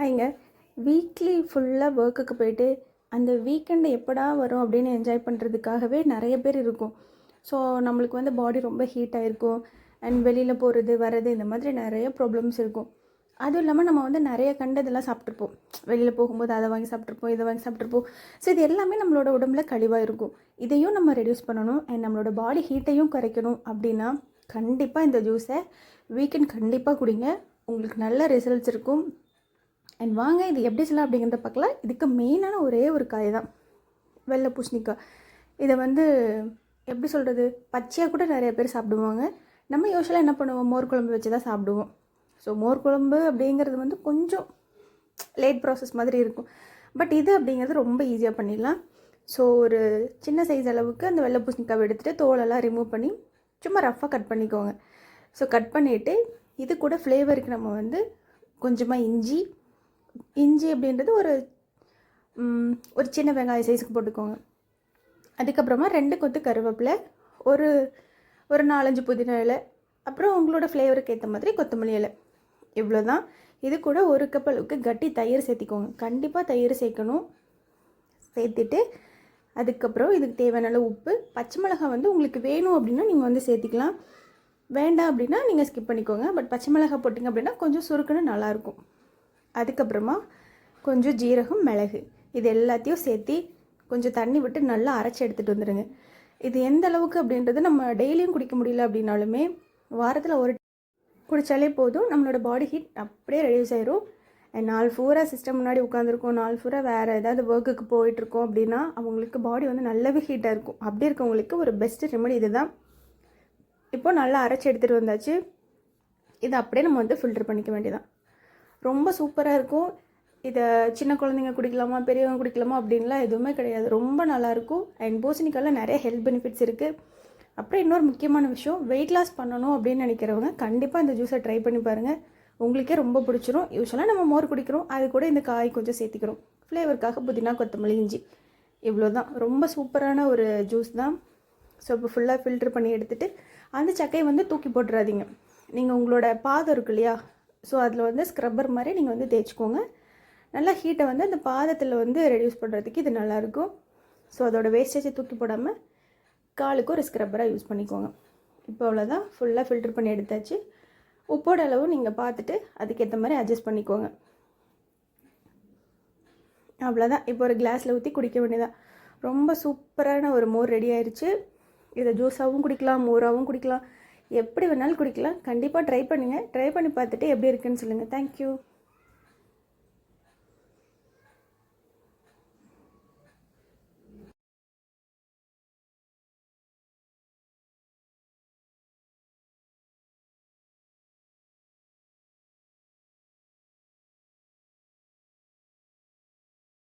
ஹைங்க weekly ஃபுல்லாக ஒர்க்குக்கு போயிட்டு அந்த வீக்கெண்டு எப்படா வரும் அப்படின்னு என்ஜாய் பண்ணுறதுக்காகவே நிறைய பேர் இருக்கும். ஸோ நம்மளுக்கு வந்து பாடி ரொம்ப ஹீட் ஆகிருக்கும் அண்ட் வெளியில் போகிறது வர்றது இந்த மாதிரி நிறைய ப்ராப்ளம்ஸ் இருக்கும். அதுவும் இல்லாமல் நம்ம வந்து நிறைய கண்டதெல்லாம் சாப்பிட்ருப்போம் வெளியில் போகும்போது அதை வாங்கி சாப்பிட்ருப்போம் இதை வாங்கி சாப்பிட்ருப்போம் ஸோ இது எல்லாமே நம்மளோட உடம்புல கழிவாக இருக்கும். இதையும் நம்ம ரெடியூஸ் பண்ணணும். அண்ட் நம்மளோட பாடி ஹீட்டையும் குறைக்கணும் அப்படின்னா கண்டிப்பாக இந்த ஜூஸை வீக்கெண்ட் கண்டிப்பாக குடிங்க. உங்களுக்கு நல்ல ரிசல்ட்ஸ் இருக்கும். அண்ட் வாங்க இது எப்படி செய்யலாம் அப்படிங்கிறத பார்க்கலாம் இதுக்கு மெயினான ஒரே ஒரு காய் தான் வெள்ளை பூசணிக்காய். இதை வந்து எப்படி சொல்கிறது பச்சையாக கூட நிறைய பேர் சாப்பிடுவாங்க. நம்ம யூஸ்வலாக என்ன பண்ணுவோம்? மோர் குழம்பு வச்சு தான் சாப்பிடுவோம். ஸோ மோர் குழம்பு அப்படிங்கிறது வந்து கொஞ்சம் லேட் ப்ராசஸ் மாதிரி இருக்கும். பட் இது அப்படிங்கிறது ரொம்ப ஈஸியாக பண்ணிடலாம். ஸோ ஒரு சின்ன சைஸ் அளவுக்கு அந்த வெள்ளை பூசணிக்காவை எடுத்துகிட்டு தோலெல்லாம் ரிமூவ் பண்ணி சும்மா ரஃப்பாக கட் பண்ணிக்கோங்க. ஸோ கட் பண்ணிவிட்டு இது கூட ஃப்ளேவருக்கு நம்ம வந்து கொஞ்சமாக இஞ்சி இஞ்சி அப்படின்றது ஒரு ஒரு சின்ன வெங்காய சைஸுக்கு போட்டுக்கோங்க. அதுக்கப்புறமா ரெண்டு கொத்து கருவேப்பிலை ஒரு ஒரு நாலஞ்சு புதினா இலை அப்புறம் உங்களோட ஃப்ளேவருக்கு ஏற்ற மாதிரி கொத்தமல்லி இலை. இவ்வளோ தான் இது கூட ஒரு கப் அளவுக்கு கட்டி தயிர் சேர்த்திக்கோங்க. கண்டிப்பாக தயிர் சேர்க்கணும். சேர்த்துட்டு அதுக்கப்புறம் இதுக்கு தேவையான அளவு உப்பு பச்சை மிளகாய் வந்து உங்களுக்கு வேணும் அப்படின்னா நீங்கள் வந்து சேர்த்திக்கலாம். வேண்டாம் அப்படின்னா நீங்கள் ஸ்கிப் பண்ணிக்கோங்க. பட் பச்சை மிளகாய் போட்டிங்க அப்படின்னா கொஞ்சம் சுருக்குன்னு நல்லாயிருக்கும் அதுக்கப்புறமா கொஞ்சம் ஜீரகம் மிளகு இது எல்லாத்தையும் சேர்த்து கொஞ்சம் தண்ணி விட்டு நல்லா அரைச்சி எடுத்துகிட்டு வந்துடுங்க இது எந்த அளவுக்கு அப்படின்றது நம்ம டெய்லியும் குடிக்க முடியல அப்படின்னாலுமே வாரத்தில் ஒரு குடித்தாலே போதும். நம்மளோட பாடி ஹீட் அப்படியே ரெடியூஸ் ஆயிரும். And நாள் பூரா சிஸ்டம் முன்னாடி உட்காந்துருக்கோம் நாள் பூரா வேறு ஏதாவது ஒர்க்குக்கு போயிட்டுருக்கோம் அப்படின்னா அவங்களுக்கு பாடி வந்து நல்லாவே ஹீட்டாக இருக்கும். அப்படி இருக்கவங்களுக்கு ஒரு பெஸ்ட்டு ரெமெடி இதுதான். இப்போது நல்லா அரைச்சி எடுத்துகிட்டு வந்தாச்சு. இதை அப்படியே நம்ம வந்து ஃபில்டர் பண்ணிக்க வேண்டியதான் ரொம்ப சூப்பராக இருக்கும். இதை சின்ன குழந்தைங்க குடிக்கலாமா பெரியவங்க குடிக்கலாமா அப்படின்லாம் எதுவுமே கிடையாது. ரொம்ப நல்லாயிருக்கும் அண்ட் பூசணிக்காயில் நிறைய ஹெல்த் பெனிஃபிட்ஸ் இருக்குது அப்புறம் இன்னொரு முக்கியமான விஷயம் வெயிட் லாஸ் பண்ணணும் அப்படின்னு நினைக்கிறவங்க கண்டிப்பாக இந்த ஜூஸை ட்ரை பண்ணி பாருங்கள் உங்களுக்கே ரொம்ப பிடிச்சிரும். யூஸ்வலாக நம்ம மோர் குடிக்கிறோம். அது கூட இந்த காய் கொஞ்சம் சேர்த்திக்கிறோம். ஃப்ளேவருக்காக புதினா கொத்தமல்லி இஞ்சி. இவ்வளோ தான் ரொம்ப சூப்பரான ஒரு ஜூஸ் தான். ஸோ இப்போ ஃபுல்லாக ஃபில்டர் பண்ணி எடுத்துகிட்டு அந்த சக்கையை வந்து தூக்கி போட்டுறாதீங்க. நீங்கள் உங்களோட பாதம் இருக்கு இல்லையா ஸோ அதில் வந்து ஸ்க்ரப்பர் மாதிரி நீங்கள் வந்து தேய்ச்சிக்கோங்க. நல்லா ஹீட்டை வந்து அந்த பாதத்தில் வந்து ரெடியூஸ் பண்ணுறதுக்கு இது நல்லாயிருக்கும் ஸோ அதோட வேஸ்டேஜை தூக்கி போடாமல் காலுக்கு ஒரு ஸ்க்ரப்பராக யூஸ் பண்ணிக்கோங்க. இப்போ அவ்வளோதான் ஃபுல்லாக ஃபில்டர் பண்ணி எடுத்தாச்சு. உப்போட அளவு நீங்கள் பார்த்துட்டு அதுக்கேற்ற மாதிரி அட்ஜஸ்ட் பண்ணிக்கோங்க. அவ்வளோதான் இப்போ ஒரு கிளாஸில் ஊற்றி குடிக்க வேண்டியதான் ரொம்ப சூப்பரான ஒரு மோர் ரெடி ஆயிடுச்சு இதை ஜூஸாகவும் குடிக்கலாம் மோராகவும் குடிக்கலாம். எப்படி வேணாலும் குடிக்கலாம். கண்டிப்பாக ட்ரை பண்ணுங்கள் ட்ரை பண்ணி பார்த்துட்டு எப்படி இருக்குன்னு சொல்லுங்கள் தேங்க்யூ